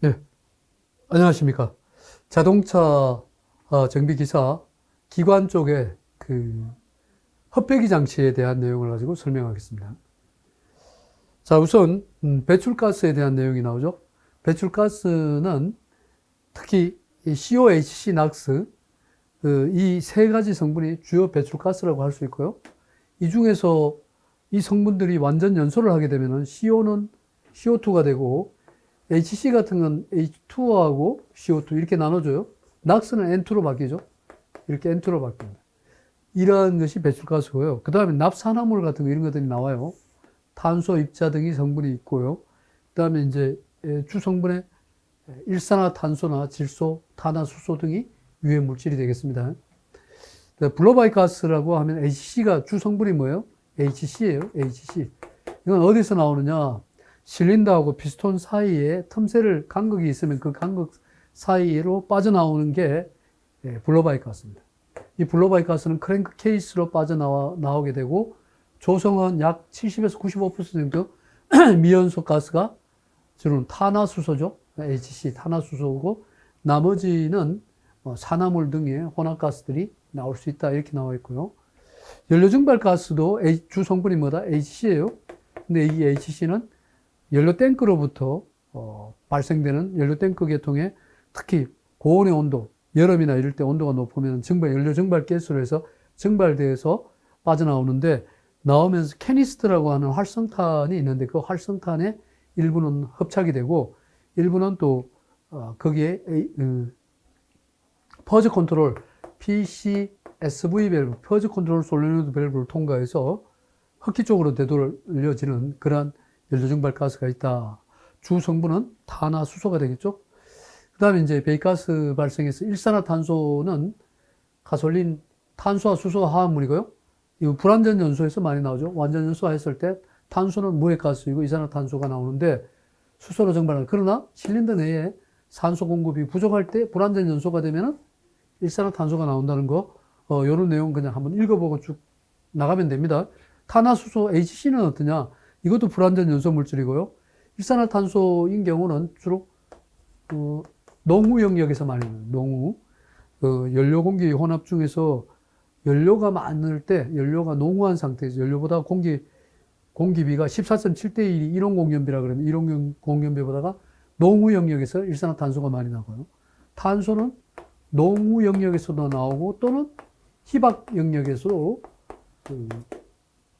네. 안녕하십니까. 자동차 어, 정비 기사 기관 쪽에 그 헛배기 장치에 대한 내용을 가지고 설명하겠습니다. 자, 우선 음, 배출가스에 대한 내용이 나오죠. 배출가스는 특히 이 COHC, NOx 이세 가지 성분이 주요 배출가스라고 할 수 있고요. 이 중에서 이 성분들이 완전 연소를 하게 되면은 CO는 CO2가 되고 HC 같은 건 H2하고 CO2 이렇게 나눠줘요. NOx는 N2로 바뀌죠. 이렇게 N2로 바뀝니다. 이러한 것이 배출가스고요. 그 다음에 납산화물 같은 거 이런 것들이 나와요. 탄소, 입자 등이 성분이 있고요. 그 다음에 이제 주성분의 일산화탄소나 질소, 탄화수소 등이 유해 물질이 되겠습니다. 블로바이 가스라고 하면 HC가 주성분이 뭐예요? HC예요. HC. 이건 어디서 나오느냐? 실린더하고 피스톤 사이에 틈새를 간극이 있으면 그 간극 사이로 빠져나오는 게 블로바이 가스입니다. 이 블로바이 가스는 크랭크 케이스로 빠져나와 나오게 되고 조성은 약 70에서 95% 정도 미연소 가스가 주로 탄화수소죠. HC 탄화수소고 나머지는 뭐 산화물 등의 혼합가스들이 나올 수 있다 이렇게 나와 있고요. 연료증발 가스도 주 성분이 뭐다? HC예요. 근데 이 HC는 연료 탱크로부터 어, 발생되는 연료 탱크 계통에 특히 고온의 온도, 여름이나 이럴 때 온도가 높으면 증발, 연료 증발 가스로 해서 증발돼서 빠져나오는데 나오면서 캐니스트라고 하는 활성탄이 있는데 그 활성탄의 일부는 흡착이 되고 일부는 또 어, 거기에 음, 퍼즈 컨트롤 PCSV 밸브, 퍼즈 컨트롤 솔레노드 밸브를 통과해서 흡기 쪽으로 되돌려지는 그러한 연료 증발 가스가 있다. 주 성분은 탄화수소가 되겠죠. 그 다음에 이제 배기가스 발생해서 일산화탄소는 가솔린 탄소와 수소 화합물이고요. 이 불완전 연소에서 많이 나오죠. 완전 연소했을 때 탄소는 무해가스이고 이산화탄소가 나오는데 수소로 증발하는 그러나 실린더 내에 산소 공급이 부족할 때 불완전 연소가 되면은 일산화탄소가 나온다는 거, 어, 요런 내용 그냥 한번 읽어보고 쭉 나가면 됩니다. 탄화수소 HC는 어떠냐? 이것도 불완전 연소 물질이고요. 일산화탄소인 경우는 주로 어, 농후 영역에서 많이. 농후. 그 연료 공기 혼합 중에서 연료가 많을 때 연료가 농후한 상태에서 연료보다 공기 공기비가 14.7대 1이 일용 공연비라 그러면 일용 공연비보다가 농후 영역에서 일산화탄소가 많이 나고요. 탄소는 농후 영역에서도 나오고 또는 희박 영역에서도 그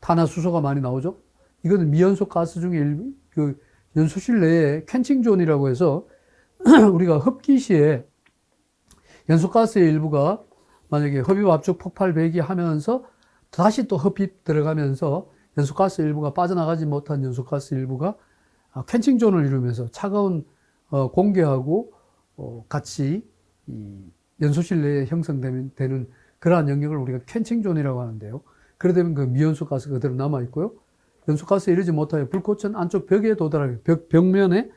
탄화수소가 많이 나오죠. 이거는 미연소 가스 중에 일, 그 연소실 내에 캔칭존이라고 해서 우리가 흡기 시에 연소 가스의 일부가 만약에 흡입 압축 폭발 배기 하면서 다시 또 흡입 들어가면서 연소 가스 일부가 빠져나가지 못한 연소 가스 일부가 캔칭존을 이루면서 차가운 어, 공기하고 어, 같이 이 연소실 내에 형성되는 그러한 영역을 우리가 캔칭존이라고 하는데요. 그러 되면 그 미연소 가스가 그대로 남아 있고요. 연소가스에 이르지 못하여 불꽃은 안쪽 벽에 도달하게 벽, 벽면에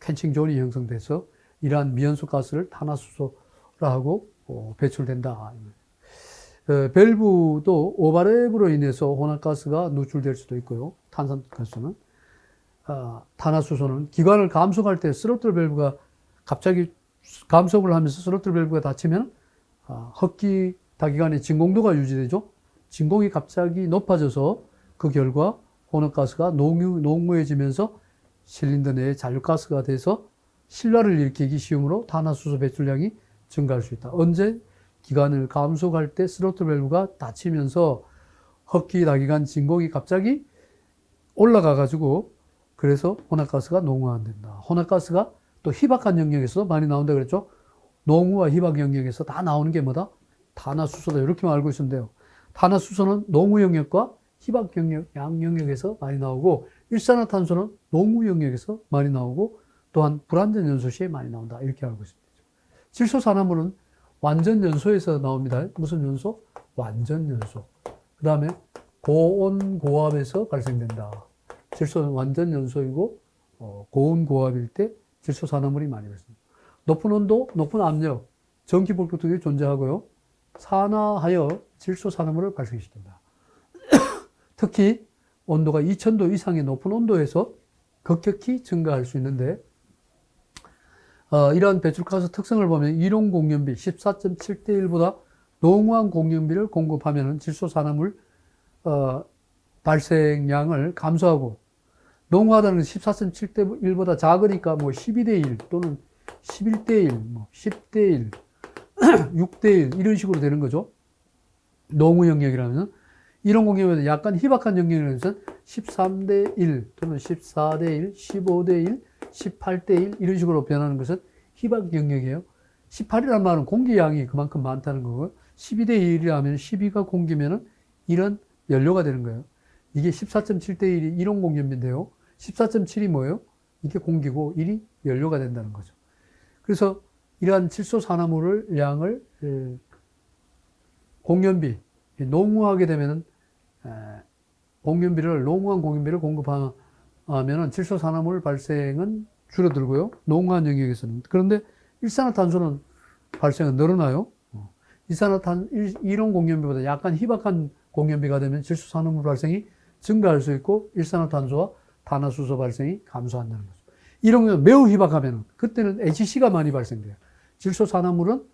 캔칭존이 형성돼서 이러한 미연소 가스를 탄화수소라고 어, 배출된다. 어, 밸브도 오버랩으로 인해서 혼합가스가 누출될 수도 있고요. 탄산가스는. 아, 탄화수소는 기관을 감속할 때 스로틀 밸브가 갑자기 감속을 하면서 스로틀 밸브가 닫히면 아, 흡기 다기관의 진공도가 유지되죠. 진공이 갑자기 높아져서 그 결과 혼합가스가 농유, 농무해지면서 실린더 내에 잔류가스가 돼서 실라를 일으키기 쉬우므로 탄화수소 배출량이 증가할 수 있다. 언제 기관을 감속할 때 스로틀 밸브가 닫히면서 흡기 다기관 진공이 갑자기 올라가 가지고 그래서 혼합가스가 농후화된다. 혼합가스가 또 희박한 영역에서 많이 나온다 그랬죠. 농후와 희박 영역에서 다 나오는 게 뭐다? 탄화수소다. 이렇게만 알고 돼요. 탄화수소는 농후 영역과 희박 영역, 양 영역에서 많이 나오고 일산화탄소는 농후 영역에서 많이 나오고 또한 불완전 연소 시에 많이 나온다. 이렇게 알고 있습니다. 질소산화물은 완전 연소에서 나옵니다. 무슨 연소? 완전 연소. 그 다음에 고온 고압에서 발생된다. 질소는 완전 연소이고 어, 고온 고압일 때 질소 산화물이 많이 발생합니다. 높은 온도, 높은 압력, 전기볼트 등이 존재하고요. 산화하여 질소 산화물을 발생시킨다. 특히 온도가 2000도 이상의 높은 온도에서 급격히 증가할 수 있는데 어, 이러한 배출가스 특성을 보면 이론 공연비 14.7대 1보다 농후한 공연비를 공급하면 질소산화물 어, 발생량을 감소하고 농후하다는 건 14.7대 1보다 작으니까 뭐 12대 1 또는 11대 1, 뭐 10대 1, 6대 1 이런 식으로 되는 거죠. 농후 영역이라면 이런 공격은 약간 희박한 영역이라면 13대 1 또는 14대 1, 15대 1, 18대 1 이런 식으로 변하는 것은 희박 영역이에요. 18이라는 말은 공기량이 그만큼 많다는 거고요. 12대 1이라면 12가 공기면은 1은 연료가 되는 거예요. 이게 14.7대 1이 이론 공연비인데요. 14.7이 뭐예요? 이게 공기고 1이 연료가 된다는 거죠. 그래서 이러한 질소 산화물을 양을 에, 공연비 농후하게 되면은 에, 공연비를 농후한 공연비를 공급하면은 질소 산화물 발생은 줄어들고요. 농후한 영역에서는 그런데 일산화탄소는 발생은 늘어나요. 어. 일산화탄 일- 이론 공연비보다 약간 희박한 공연비가 되면 질소 산화물 발생이 증가할 수 있고 일산화탄소와 탄화수소 발생이 감소한다는 거죠. 이런 건 매우 희박하면 그때는 HC가 많이 발생돼요. 질소산화물은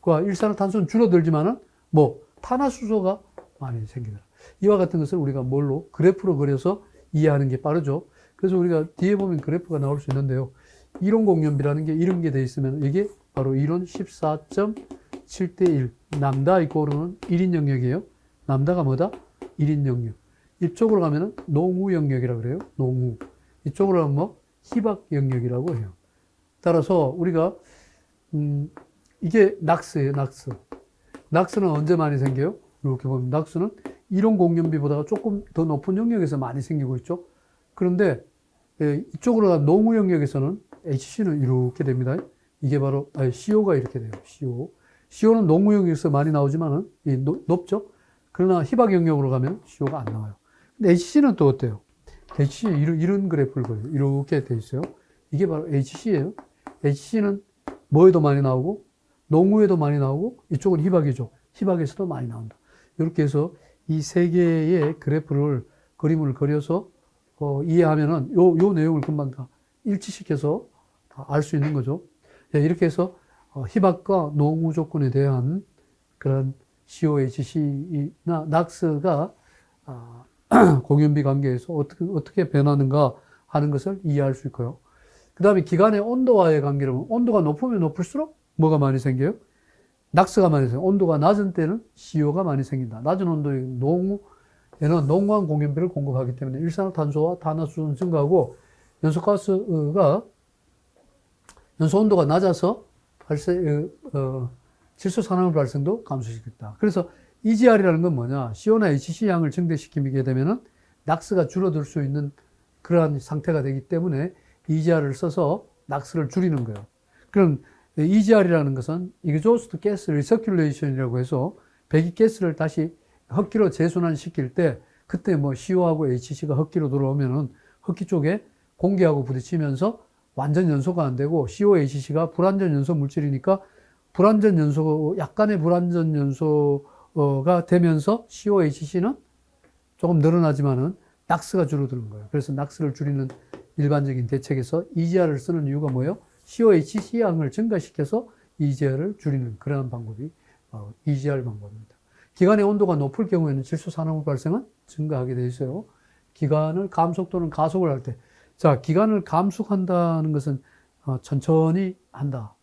과 일산화탄소는 줄어들지만은 뭐 탄화수소가 많이 생기더라. 이와 같은 것을 우리가 뭘로 그래프로 그려서 이해하는 게 빠르죠. 그래서 우리가 뒤에 보면 그래프가 나올 수 있는데요. 이론 공연비라는 게 이런 게 돼 있으면 이게 바로 이론 14.7대 1 남다 이꼬르는 1인 영역이에요. 남다가 뭐다? 1인 영역. 이쪽으로 가면은 농후 영역이라고 그래요. 농후. 이쪽으로 가면 뭐 희박 영역이라고 해요. 따라서 우리가 음, 이게 낙스예요, 낙스. 낙스는 언제 많이 생겨요? 이렇게 보면 낙스는 이론 공연비보다 조금 더 높은 영역에서 많이 생기고 있죠. 그런데 예, 이쪽으로 간 농후 영역에서는 HC는 이렇게 됩니다. 이게 바로 아니, CO가 이렇게 돼요. CO. CO는 농후 영역에서 많이 나오지만은 높죠. 그러나 희박 영역으로 가면 CO가 안 나와요. 근데 HC는 또 어때요? HC 이런, 이런 그래프를 그려요. 이렇게 돼 있어요. 이게 바로 HC예요. HC는 뭐에도 많이 나오고 농후에도 많이 나오고 이쪽은 희박이죠. 희박에서도 많이 나온다. 이렇게 해서 이 세 개의 그래프를 그림을 그려서 어, 이해하면은 요, 요 내용을 금방 다 일치시켜서 알수 있는 거죠. 예, 이렇게 해서 어, 희박과 농후 조건에 대한 그런 COHC나 낙스가 아, 공연비 관계에서 어떻게, 어떻게 변하는가 하는 것을 이해할 수 있고요. 그 다음에 기관의 온도와의 관계를 보면 온도가 높으면 높을수록 뭐가 많이 생겨요? 낙스가 많이 생겨요. 온도가 낮은 때는 CO가 많이 생긴다. 낮은 온도의 농후에는 농후한 공연비를 공급하기 때문에 일산화탄소와 탄화수소는 증가하고 연소가스가 연소 온도가 낮아서 발생, 어, 질소 산화물 발생도 감소시켰다. 그래서 EGR이라는 건 뭐냐? CO나 HC 양을 증대시키게 되면은 낙스가 줄어들 수 있는 그러한 상태가 되기 때문에 EGR을 써서 낙스를 줄이는 거예요. 그럼 EGR이라는 것은 exhaust gas recirculation이라고 해서 배기가스를 다시 흡기로 재순환시킬 때 그때 뭐 CO하고 HC가 흡기로 들어오면은 흡기 쪽에 공기하고 부딪히면서 완전 연소가 안 되고 COHC가 불완전 연소 물질이니까 불완전 연소, 약간의 불완전 연소가 되면서 COHC는 조금 늘어나지만은 낙스가 줄어드는 거예요. 그래서 낙스를 줄이는 일반적인 대책에서 EGR을 쓰는 이유가 뭐예요? COHC 양을 증가시켜서 EGR을 줄이는 그러한 방법이 EGR 방법입니다. 기관의 온도가 높을 경우에는 질소산화물 발생은 증가하게 되어 있어요. 기관을 감속 또는 가속을 할 때, 자, 기관을 감속한다는 것은 어, 천천히 한다.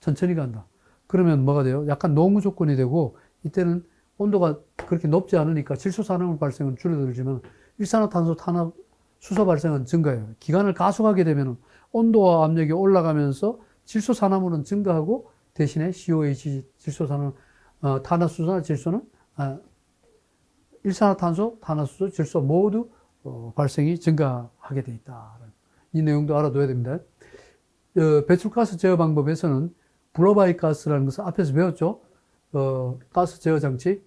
천천히 간다. 그러면 뭐가 돼요? 약간 농후 조건이 되고 이때는 온도가 그렇게 높지 않으니까 질소산화물 발생은 줄어들지만 일산화탄소, 탄화, 수소 발생은 증가해요. 기관을 가속하게 되면 온도와 압력이 올라가면서 질소 산화물은 증가하고 대신에 COH 질소 산화, 어, 탄화수소나 질소는 아, 일산화탄소, 탄화수소, 질소 모두 어, 발생이 증가하게 돼 있다. 이 내용도 알아둬야 됩니다. 어, 배출가스 제어 방법에서는 블로바이 가스라는 것을 앞에서 배웠죠. 어, 가스 제어 장치.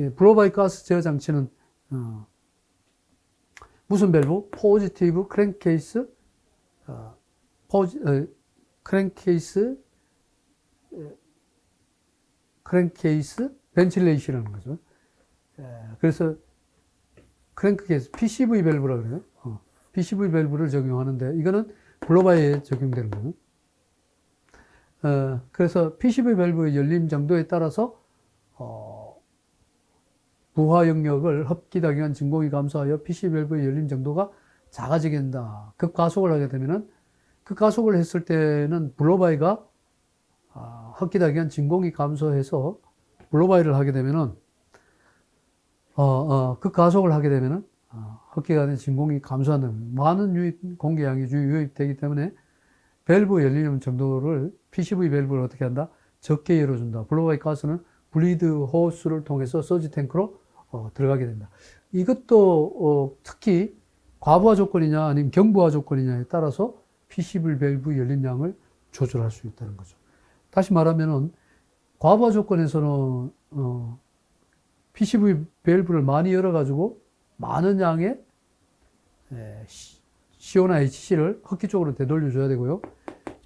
예, 블로바이 가스 제어 장치는 어, 무슨 밸브? 포지티브 크랭케이스, 어, 포지, 어, 크랭케이스, 어, 크랭케이스 벤틸레이션이라는 거죠. 예, 그래서 크랭크케이스 PCV 밸브라 그래요. 어, PCV 밸브를 적용하는데 이거는 블로바에 적용되는 거예요. 어, 그래서 PCB 밸브의 열림 정도에 따라서 어, 부하 영역을 기간 진공이 감소하여 PCB 밸브의 열림 정도가 작아지게 된다. 급가속을 하게 되면은 급가속을 했을 때는 블로바이가 아, 기간 진공이 감소해서 블로바이를 하게 되면은 어, 어, 급가속을 하게 되면은 어, 흡기가 된 진공이 감소하는 많은 유입 공기량이 주 유입되기 때문에 밸브 열리는 정도를 PCV 밸브를 어떻게 한다? 적게 열어준다. 블로바이 가스는 블리드 호스를 통해서 서지 탱크로 어, 들어가게 된다. 이것도 어, 특히 과부하 조건이냐 아니면 경부하 조건이냐에 따라서 PCV 밸브 열림량을 조절할 수 있다는 거죠. 다시 말하면은 과부하 조건에서는 어, PCV 밸브를 많이 열어가지고 많은 양의 에, CO나 HC를 흡기 쪽으로 되돌려줘야 되고요.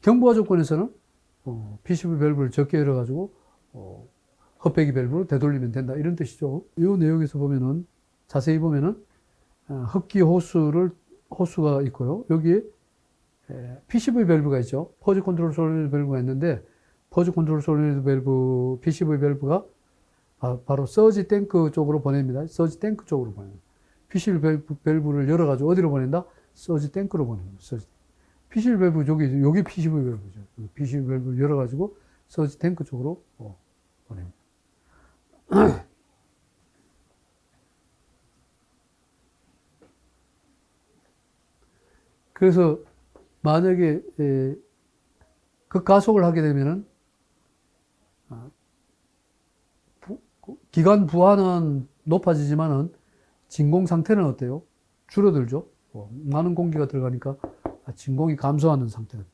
경부하 조건에서는 어, PCV 밸브를 적게 열어가지고 어, 흡배기 밸브로 되돌리면 된다 이런 뜻이죠. 이 내용에서 보면은 자세히 보면은 어, 흡기 호수를 호수가 있고요. 여기에 에, PCV 밸브가 있죠. 퍼즈 컨트롤 솔리드 밸브가 있는데 퍼즈 컨트롤 솔리드 밸브 PCV 밸브가 아, 바로 서지 탱크 쪽으로 보냅니다. 서지 탱크 쪽으로 보냅니다. PCV 밸브, 밸브를 열어가지고 어디로 보낸다? 서지 탱크로 보냅니다. PCV 밸브 여기 여기 PCV 밸브죠. PCV 밸브 열어가지고 서지 탱크 쪽으로 어, 보냅니다. 그래서 만약에 에, 극가속을 하게 되면은 아, 부- 기관 부하는 높아지지만은 진공 상태는 어때요? 줄어들죠. 어, 많은 공기가 들어가니까 아, 진공이 감소하는 상태는